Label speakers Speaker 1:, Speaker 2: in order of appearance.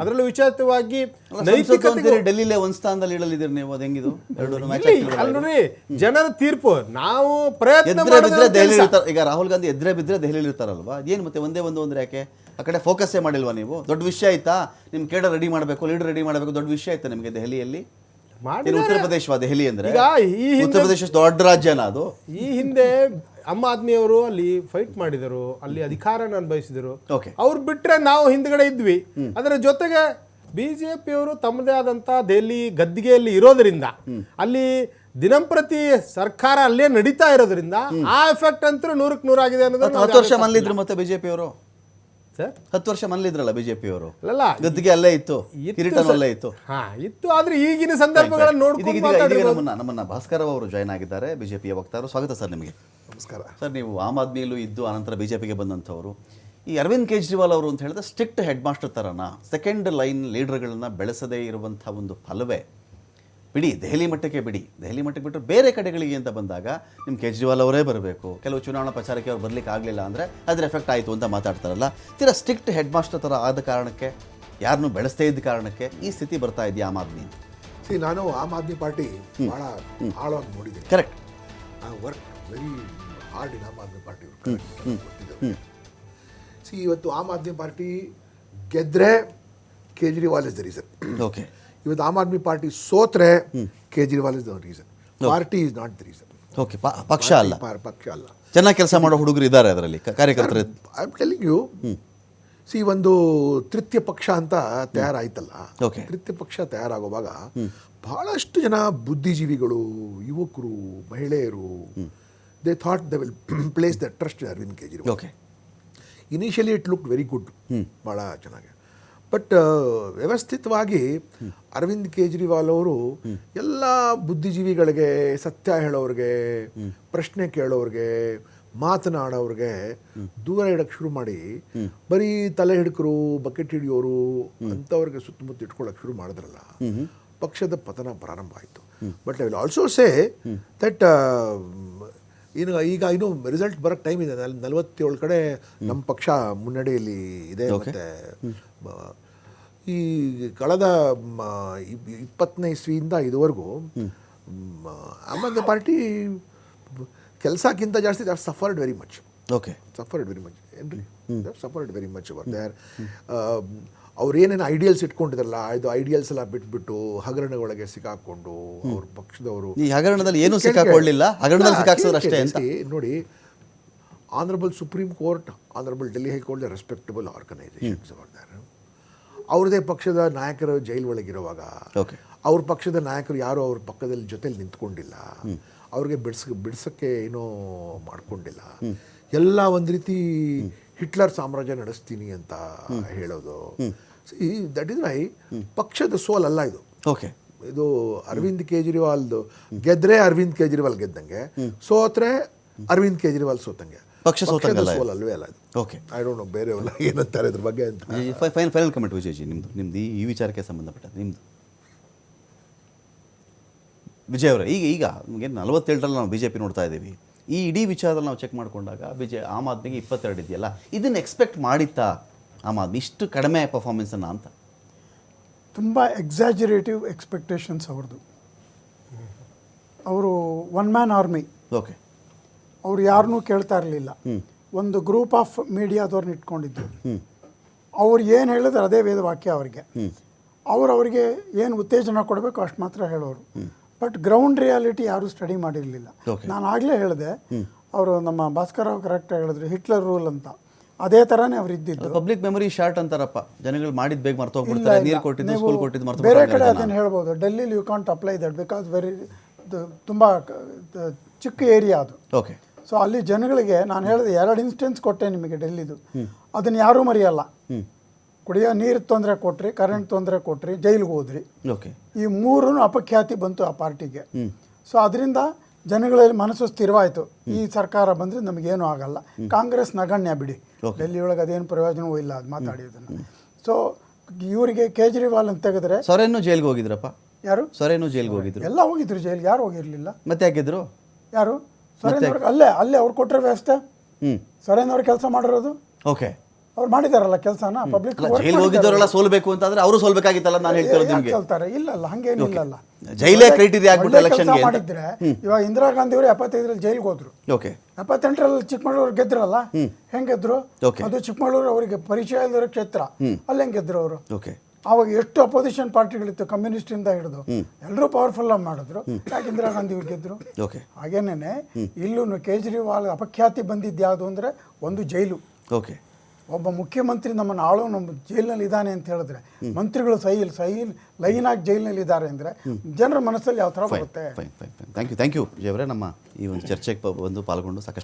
Speaker 1: ಅದರಲ್ಲೂ
Speaker 2: ವಿಚಾರಿತವಾಗಿ
Speaker 1: ನೈತಿಕತೆ
Speaker 2: ಡೆಲ್ಲಿಲೇ ಒಂದು ಸ್ಥಾನದಲ್ಲಿ ಇಡಲಿದ್ದೀರಿ ನೀವು ಅದು ಹೆಂಗಿದು? ಎರಡು ಮ್ಯಾಚ್
Speaker 1: ಜನರ ತೀರ್ಪು ನಾವು ಪ್ರಯತ್ನ
Speaker 2: ದೆಹಲಿ ಈಗ ರಾಹುಲ್ ಗಾಂಧಿ ಎದ್ರೆ ಬಿದ್ರೆ ದೆಹಲಿ ಇರ್ತಾರಲ್ವಾ? ಏನು ಮತ್ತೆ ಒಂದೇ ಒಂದು ಅಂದ್ರೆ ಯಾಕೆ? ಆ ಕಡೆ ಫೋಕಸ್ಸೇ ಮಾಡಿಲ್ವಾ ನೀವು? ದೊಡ್ಡ ವಿಷಯ ಆಯ್ತಾ? ನಿಮ್ ಕೇಡ ರೆಡಿ ಮಾಡಬೇಕು ಲೀಡರ್ ರೆಡಿ ಮಾಡಬೇಕು ದೊಡ್ಡ ವಿಷಯ ಆಯ್ತಾ ನಿಮಗೆ ದೆಹಲಿಯಲ್ಲಿ? ಉತ್ತರ ಪ್ರದೇಶವಾ ದೆಹಲಿ ಅಂದ್ರೆ? ಉತ್ತರ ಪ್ರದೇಶ ದೊಡ್ಡ ರಾಜ್ಯನ ಅದು?
Speaker 1: ಈ ಹಿಂದೆ ಅಮ್ಮ ಆದ್ಮಿಯವರು ಅಲ್ಲಿ ಫೈಟ್ ಮಾಡಿದರು ಅಲ್ಲಿ ಅಧಿಕಾರನ ಅನುಭವಿಸಿದರು. ಅವ್ರು ಬಿಟ್ರೆ ನಾವು ಹಿಂದ್ಗಡೆ ಇದ್ವಿ. ಅದರ ಜೊತೆಗೆ ಬಿಜೆಪಿಯವರು ತಮ್ಮದೇ ಆದಂತ ದೆಹಲಿ ಗದ್ದಿಗೆಯಲ್ಲಿ ಇರೋದ್ರಿಂದ ಅಲ್ಲಿ ದಿನಂಪ್ರತಿ ಸರ್ಕಾರ ಅಲ್ಲೇ ನಡೀತಾ ಇರೋದ್ರಿಂದ ಆ ಎಫೆಕ್ಟ್ ಅಂತೂ ನೂರಕ್ಕೆ ನೂರಾಗಿದೆ ಅನ್ನೋದು
Speaker 2: ಹತ್ತು ವರ್ಷ ಮಲ್ಲಿದ್ರು ಮತ್ತೆ ಬಿಜೆಪಿ ಅವರು
Speaker 1: ಸರ್
Speaker 2: ಹತ್ತು ವರ್ಷ ಮನ್ಲಿದ್ರಲ್ಲ ಬಿಜೆಪಿ ಅವರು
Speaker 1: ಅಲ್ಲಲ್ಲ
Speaker 2: ಗದ್ದಿಗೆ ಅಲ್ಲೇ ಇತ್ತು ಅಲ್ಲೇ ಇತ್ತು.
Speaker 1: ಹಾ ಇತ್ತು. ಆದ್ರೆ ಈಗಿನ ಸಂದರ್ಭಗಳನ್ನ ನೋಡ್ಕೊಂಡು
Speaker 2: ನಮ್ಮನ್ನ ನಮ್ಮನ್ನ ಭಾಸ್ಕರ್ ಅವರು ಜಾಯ್ನ್ ಆಗಿದ್ದಾರೆ ಬಿಜೆಪಿಯ ವಕ್ತಾರರು ಸ್ವಾಗತ ಸರ್ ನಿಮಗೆ.
Speaker 3: ನಮಸ್ಕಾರ.
Speaker 2: ಸರ್ ನೀವು ಆಮ್ ಆದ್ಮಿಯಲ್ಲೂ ಇದ್ದು ಆನಂತರ ಬಿಜೆಪಿಗೆ ಬಂದಂಥವ್ರು ಈ ಅರವಿಂದ್ ಕೇಜ್ರಿವಾಲ್ ಅವರು ಅಂತ ಹೇಳಿದ್ರೆ ಸ್ಟ್ರಿಕ್ಟ್ ಹೆಡ್ ಮಾಸ್ಟರ್ ಥರನ ಸೆಕೆಂಡ್ ಲೈನ್ ಲೀಡರ್ಗಳನ್ನ ಬೆಳೆಸದೇ ಇರುವಂಥ ಒಂದು ಫಲವೇ. ಬಿಡಿ ದೆಹಲಿ ಮಟ್ಟಕ್ಕೆ ಬಿಡಿ. ದೆಹಲಿ ಮಟ್ಟಕ್ಕೆ ಬಿಟ್ಟರೆ ಬೇರೆ ಕಡೆಗಳಿಗೆ ಅಂತ ಬಂದಾಗ ನಿಮ್ಮ ಕೇಜ್ರಿವಾಲ್ ಅವರೇ ಬರಬೇಕು. ಕೆಲವು ಚುನಾವಣಾ ಪ್ರಚಾರಕ್ಕೆ ಅವ್ರು ಬರಲಿಕ್ಕೆ ಆಗಲಿಲ್ಲ ಅಂದರೆ ಅದ್ರ ಎಫೆಕ್ಟ್ ಆಯಿತು ಅಂತ ಮಾತಾಡ್ತಾರಲ್ಲ. ತೀರಾ ಸ್ಟ್ರಿಕ್ಟ್ ಹೆಡ್ ಮಾಸ್ಟರ್ ಥರ ಆದ ಕಾರಣಕ್ಕೆ ಯಾರನ್ನು ಬೆಳೆಸ್ತೇ ಇದ್ದ ಕಾರಣಕ್ಕೆ ಈ ಸ್ಥಿತಿ ಬರ್ತಾ ಇದೆಯಾ ಆಮ್ ಆದ್ಮಿ?
Speaker 3: ಸಿ ನಾನು ಆಮ್ ಆದ್ಮಿ ಪಾರ್ಟಿ ಭಾಳ ಆಳವಾಗಿ ನೋಡಿದ್ದೀನಿ.
Speaker 2: Correct
Speaker 3: work very hard in Aam Aadmi party see ಇವತ್ತು ಆಮ್ ಆದ್ಮಿ ಪಾರ್ಟಿ ಗೆದ್ರೆ Kejriwal is the reason
Speaker 2: okay
Speaker 3: ಇವತ್ತು Aam Aadmi party ಸೋತ್ರೆ Kejriwal is the reason party is not the reason
Speaker 2: okay ಪಕ್ಷ ಅಲ್ಲ.
Speaker 3: ಪಕ್ಷ ಅಲ್ಲ.
Speaker 2: ಚೆನ್ನಾಗಿ ಕೆಲಸ ಮಾಡೋ ಹುಡುಗರು ಇದ್ದಾರೆ ಅದರಲ್ಲಿ ಕಾರ್ಯಕರ್ತರು.
Speaker 3: I am telling you see ಒಂದು ತೃತೀಯ ಪಕ್ಷ ಅಂತ ತಯಾರಾಯ್ತಲ್ಲ. ತೃತೀಯ ಪಕ್ಷ ತಯಾರಾಗುವಾಗ ಬಹಳಷ್ಟು ಜನ ಬುದ್ಧಿಜೀವಿಗಳು ಯುವಕರು ಮಹಿಳೆಯರು they thought they will place the trust Arvind Kejriwal
Speaker 2: okay
Speaker 3: initially it look very good ಭಾಳ ಚೆನ್ನಾಗಿ. ಬಟ್ ವ್ಯವಸ್ಥಿತವಾಗಿ ಅರವಿಂದ್ ಕೇಜ್ರಿವಾಲ್ ಅವರು ಎಲ್ಲ ಬುದ್ಧಿಜೀವಿಗಳಿಗೆ ಸತ್ಯ ಹೇಳೋರಿಗೆ ಪ್ರಶ್ನೆ ಕೇಳೋರಿಗೆ ಮಾತನಾಡೋರಿಗೆ ದೂರ ಇಡಕ್ಕೆ ಶುರು ಮಾಡಿ ಬರೀ ತಲೆ ಹಿಡ್ಕರು ಬಕೆಟ್ ಹಿಡಿಯೋರು ಅಂಥವ್ರಿಗೆ ಸುತ್ತಮುತ್ತ ಇಟ್ಕೊಳಕ್ಕೆ ಶುರು ಮಾಡಿದ್ರಲ್ಲ ಪಕ್ಷದ ಪತನ ಪ್ರಾರಂಭ ಆಯಿತು. But I will also say that ಇನ್ನು ಈಗ ಇನ್ನು ರಿಸಲ್ಟ್ ಬರೋಕ್ಕೆ ಟೈಮ್ ಇದೆ. ನಲ್ ನಲವತ್ತೇಳು ಕಡೆ ನಮ್ಮ ಪಕ್ಷ ಮುನ್ನಡೆಯಲ್ಲಿ ಇದೆ ಮತ್ತೆ ಈ ಕಳೆದ ಇಪ್ಪತ್ತನೇ ಇಸ್ವಿಯಿಂದ ಇದುವರೆಗೂ ಆಮ್ ಆದ್ಮಿ ಪಾರ್ಟಿ ಕೆಲಸಕ್ಕಿಂತ ಜಾಸ್ತಿ they suffered very much
Speaker 2: okay
Speaker 3: suffered very much ಏನ್ರಿ? ಸಫರ್ಡ್ ವೆರಿ ಮಚ್ ಅವರ್ ದೇರ್ ಅವ್ರು ಏನೇನು ಐಡಿಯಲ್ಸ್ ಇಟ್ಕೊಂಡಿದ್ರಲ್ಲ ಇದು ಐಡಿಯಲ್ಸ್ ಎಲ್ಲ ಬಿಟ್ಬಿಟ್ಟು ಹಗರಣಗಳಿಗೆ ಸಿಕ್ಕಾಕೊಂಡು ಅವ್ರ ಪಕ್ಷದವರು
Speaker 2: ಈ ಹಗರಣದಲ್ಲಿ ಏನು
Speaker 3: ಕೇಳಿ-
Speaker 2: ಸಿಕ್ಕಾಕೊಳ್ಳಿಲ್ಲ. ಹಗರಣದಲ್ಲಿ ಸಿಕ್ಕಾಕ್ಸಿದ್ರು ಅಷ್ಟೇ ಅಂತ.
Speaker 3: ನೋಡಿ honourable supreme court honourable Delhi high court respectable organisations ಮಾಡಿದ್ದಾರೆ ಅವ್ರದೇ ಪಕ್ಷದ ನಾಯಕರು ಜೈಲ್ ಒಳಗಿರುವಾಗ
Speaker 2: ಓಕೆ.
Speaker 3: ಅವ್ರ ಪಕ್ಷದ ನಾಯಕರು ಯಾರು ಅವ್ರ ಪಕ್ಕದಲ್ಲಿ ಜೊತೆಲಿ ನಿಂತ್ಕೊಂಡಿಲ್ಲ. ಅವ್ರಿಗೆ ಬಿಡ್ಸ ಬಿಡ್ಸಕ್ಕೆ ಏನೋ ಮಾಡ್ಕೊಂಡಿಲ್ಲ. ಎಲ್ಲ ಒಂದು ರೀತಿ ಹಿಟ್ಲರ್ ಸಾಮ್ರಾಜ್ಯ ನಡೆಸ್ತೀನಿ ಅಂತ ಹೇಳೋದು. ದಟ್ ಇಸ್ ವೈ ಪಕ್ಷದ ಸೋಲ್ ಅಲ್ಲ ಇದು.
Speaker 2: ಓಕೆ
Speaker 3: ಇದು ಅರವಿಂದ್ ಕೇಜ್ರಿವಾಲ್ದು ಗೆದ್ರೆ ಅರವಿಂದ್ ಕೇಜ್ರಿವಾಲ್ ಗೆದ್ದಂಗೆ ಸೋತ್ರೆ ಅರವಿಂದ್ ಕೇಜ್ರಿವಾಲ್ ಸೋತಂಗೆ.
Speaker 2: ಪಕ್ಷ ಸೋತಂಗಲ್ಲ
Speaker 3: ಸೋಲ್ ಅಲ್ವೇ ಅಲ್ಲ
Speaker 2: ಓಕೆ
Speaker 3: ಐ ಡೋಂಟ್ ನೋ ಬೇರೆ ಏನಂತಾರೆ ಇದ್ರ ಬಗ್ಗೆ ಅಂತ.
Speaker 2: ಫೈನಲ್ ಫೈನಲ್ ಕಮೆಂಟ್ ವಿಜಯಜಿ ನಿಮ್ದು ನಿಮ್ದು ಈ- ಈ ವಿಚಾರಕ್ಕೆ ಸಂಬಂಧಪಟ್ಟದ್ದು ನಿಮ್ದು. ವಿಜಯ್ ಅವರೇ ಈಗ ಈಗ ನಮಗೆ ನಲವತ್ತೇಳರಲ್ಲಿ ನಾವು ಬಿ ಜೆ ಪಿ ನೋಡ್ತಾ ಇದ್ದೀವಿ. ಈ ಇಡೀ ವಿಚಾರದಲ್ಲಿ ನಾವು ಚೆಕ್ ಮಾಡಿಕೊಂಡಾಗ ವಿಜಯ್ ಆಮ್ ಆದ್ಮಿಗೆ ಇಪ್ಪತ್ತೆರಡು ಇದೆಯಲ್ಲ? ಇದನ್ನು ಎಕ್ಸ್ಪೆಕ್ಟ್ ಮಾಡಿತ್ತಾ ಆಮ್ ಆದ್ಮಿ? ಇಷ್ಟು ಕಡಿಮೆ ಪರ್ಫಾರ್ಮೆನ್ಸನ್ನು ಅಂತ.
Speaker 4: ತುಂಬ ಎಕ್ಸಾಜರೇಟಿವ್ ಎಕ್ಸ್ಪೆಕ್ಟೇಷನ್ಸ್ ಅವ್ರದ್ದು. ಅವರು ಒನ್ ಮ್ಯಾನ್ ಆರ್ಮಿ
Speaker 2: ಓಕೆ
Speaker 4: ಅವ್ರು ಯಾರನ್ನೂ ಕೇಳ್ತಾ ಇರಲಿಲ್ಲ. ಒಂದು ಗ್ರೂಪ್ ಆಫ್ ಮೀಡಿಯಾದವ್ರನ್ನ ಇಟ್ಕೊಂಡಿದ್ದು. ಅವ್ರು ಏನು ಹೇಳಿದ್ರೆ ಅದೇ ವೇದವಾಕ್ಯ ಅವರಿಗೆ. ಅವ್ರು ಅವರಿಗೆ ಏನು ಉತ್ತೇಜನ ಕೊಡಬೇಕು ಅಷ್ಟು ಮಾತ್ರ ಹೇಳೋರು. ಬಟ್ ಗ್ರೌಂಡ್ ರಿಯಾಲಿಟಿ ಯಾರು ಸ್ಟಡಿ ಮಾಡಿರಲಿಲ್ಲ. ನಾನು ಆಗಲೇ ಹೇಳಿದೆ ಅವರು ನಮ್ಮ ಭಾಸ್ಕರ್ ಅವ್ರು ಕರೆಕ್ಟ್ ಹೇಳಿದ್ರು ಹಿಟ್ಲರ್ ರೂಲ್ ಅಂತ. ಅದೇ ಥರನೇ ಅವ್ರು ಇದ್ದಿದ್ದು.
Speaker 2: ಪಬ್ಲಿಕ್ ಮೆಮೊರಿ ಶಾರ್ಟ್ ಅಂತಾರಪ್ಪ. ಜನಗಳು ಮಾಡಿದ ಬೇಗ ಮರ್ತು
Speaker 4: ಹೋಗ್ಬಿಡ್ತಾರೆ.
Speaker 2: ನೀರು ಕೊಟ್ಟಿದ್ದು ಸ್ಕೂಲ್ ಕೊಟ್ಟಿದ್ದು ಮರ್ತು
Speaker 4: ಬೇರೆ ಕಡೆ ಅದನ್ನು ಹೇಳ್ಬೋದು. ಡೆಲ್ಲಿಲಿ you can't apply that because very ತುಂಬ ಚಿಕ್ಕ ಏರಿಯಾ ಅದು.
Speaker 2: ಓಕೆ
Speaker 4: ಸೊ ಅಲ್ಲಿ ಜನಗಳಿಗೆ ನಾನು ಹೇಳಿದೆ ಎರಡು ಇನ್ಸ್ಟೆನ್ಸ್ ಕೊಟ್ಟೆ ನಿಮಗೆ ಡೆಲ್ಲಿದು. ಅದನ್ನು ಯಾರೂ ಮರೆಯಲ್ಲ. ಕುಡಿಯೋ ನೀರು ತೊಂದರೆ ಕೊಟ್ರಿ ಕರೆಂಟ್ ತೊಂದರೆ ಕೊಟ್ರಿ ಜೈಲಿಗೆ ಹೋದ್ರಿ.
Speaker 2: ಓಕೆ
Speaker 4: ಈ ಮೂರೂ ಅಪಖ್ಯಾತಿ ಬಂತು ಆ ಪಾರ್ಟಿಗೆ. ಸೊ ಅದರಿಂದ ಜನಗಳಲ್ಲಿ ಮನಸ್ಸು ಸ್ಥಿರವಾಯಿತು. ಈ ಸರ್ಕಾರ ಬಂದರೆ ನಮಗೇನು ಆಗಲ್ಲ. ಕಾಂಗ್ರೆಸ್ ನಗಣ್ಯ ಬಿಡಿ. ಡೆಲ್ಲಿ ಒಳಗೆ ಅದೇನು ಪ್ರಯೋಜನವೂ ಇಲ್ಲ ಅದು ಮಾತಾಡಿದ್ದನ್ನು. ಸೊ ಇವರಿಗೆ ಕೇಜ್ರಿವಾಲ್ ಅಂತ ತೆಗೆದ್ರೆ
Speaker 2: ಸೊರೇನು ಜೈಲಿಗೆ ಹೋಗಿದ್ರಪ್ಪ?
Speaker 4: ಯಾರು?
Speaker 2: ಸೊರೇನು ಜೈಲಿಗೆ ಹೋಗಿದ್ರು?
Speaker 4: ಎಲ್ಲ ಹೋಗಿದ್ರು ಜೈಲಿಗೆ ಯಾರು ಹೋಗಿರಲಿಲ್ಲ?
Speaker 2: ಮತ್ತೆ ಹಾಕಿದ್ರು
Speaker 4: ಯಾರು? ಸೊರೇನ್ ಅಲ್ಲೇ ಅಲ್ಲೇ ಅವ್ರು ಕೊಟ್ಟರೆ ವ್ಯವಸ್ಥೆ?
Speaker 2: ಹ್ಞೂ
Speaker 4: ಸೊರೇನ್ ಅವ್ರು ಕೆಲಸ ಮಾಡಿರೋದು?
Speaker 2: ಓಕೆ
Speaker 4: ಅವ್ರು ಮಾಡಿದಾರಲ್ಲ ಕೆಲಸನ? ಪಬ್ಲಿಕ್
Speaker 2: ಅಲ್ಲ ಜೈಲ್ ಹೋಗಿದ್ದವರೆಲ್ಲ ಸೋಲ್ಬೇಕು ಅಂತಂದ್ರೆ ಅವರು ಸೋಲ್ಬೇಕಾಗಿತ್ತಲ್ಲ ನಾನು ಹೇಳ್ತಿರೋದು ನಿಮಗೆ?
Speaker 4: ಹೇಳ್ತಾರೆ ಇಲ್ಲಲ್ಲ ಹಂಗೇನಿಲ್ಲಲ್ಲ
Speaker 2: ಜೈಲೇ ಕ್ರೈಟೀರಿಯಾ ಆಗ್ಬಿಟ್ಟು ಎಲೆಕ್ಷನ್
Speaker 4: ಮಾಡಿದ್ರೆ ಇವಾಗ ಇಂದಿರಾ ಗಾಂಧಿ ಅವರು ಎಪ್ಪತ್ತೈದರಲ್ಲಿ ಜೈಲ್ಗೆ ಹೋದ್ರು.
Speaker 2: ಓಕೆ
Speaker 4: ಎಪ್ಪತ್ತೆಂಟರಲ್ಲಿ ಚಿಕ್ಕಮಗಳೂರು ಗೆದ್ರಲ್ಲ? ಹೆಂಗ್ ಗೆದ್ರು? ಅದು ಚಿಕ್ಕಮಗಳೂರು ಅವರಿಗೆ ಪರಿಚಯ ಇಲ್ಲದ ಕ್ಷೇತ್ರ. ಅಲ್ಲಿ ಹೆಂಗ್ ಗೆದ್ರು ಅವರು?
Speaker 2: ಓಕೆ
Speaker 4: ಅವಾಗ ಎಷ್ಟು ಅಪೋಸಿಷನ್ ಪಾರ್ಟಿಗಳಿತ್ತು ಕಮ್ಯುನಿಸ್ಟ್ ಇಂದ ಹಿಡಿದು. ಎಲ್ಲರೂ ಪವರ್ಫುಲ್ ಆಗಿ ಮಾಡಿದ್ರು. ಯಾಕೆ ಇಂದಿರಾ ಗಾಂಧಿ ಅವ್ರು ಗೆದ್ರು?
Speaker 2: ಹಾಗೇನೆ
Speaker 4: ಹಾಗೇನೇನೆ ಇಲ್ಲೂ ಕೇಜ್ರಿವಾಲ್ ಅಪಖ್ಯಾತಿ ಬಂದಿದ್ದು ಯಾವುದು ಅಂದ್ರೆ ಒಂದು ಜೈಲು.
Speaker 2: ಓಕೆ
Speaker 4: ಒಬ್ಬ ಮುಖ್ಯಮಂತ್ರಿ ನಮ್ಮನ್ನು ಆಳು ನಮ್ಮ ಜೈಲಿನಲ್ಲಿ ಇದ್ದಾನೆ ಅಂತ ಹೇಳಿದ್ರೆ ಮಂತ್ರಿಗಳು ಸೈಲ್ ಸೈಲ್ ಲೈನ್ ಆಗಿ ಜೈಲಿನಲ್ಲಿ ಇದ್ದಾರೆ ಅಂದ್ರೆ ಜನರ ಮನಸ್ಸಲ್ಲಿ ಯಾವ ಥರ ಬರುತ್ತೆ?
Speaker 2: ಥ್ಯಾಂಕ್ ಯು ಥ್ಯಾಂಕ್ ಯು ನಮ್ಮ ಈ ಒಂದು ಚರ್ಚೆಗೆ ಬಂದು ಪಾಲ್ಗೊಂಡು ಸಾಕಷ್ಟು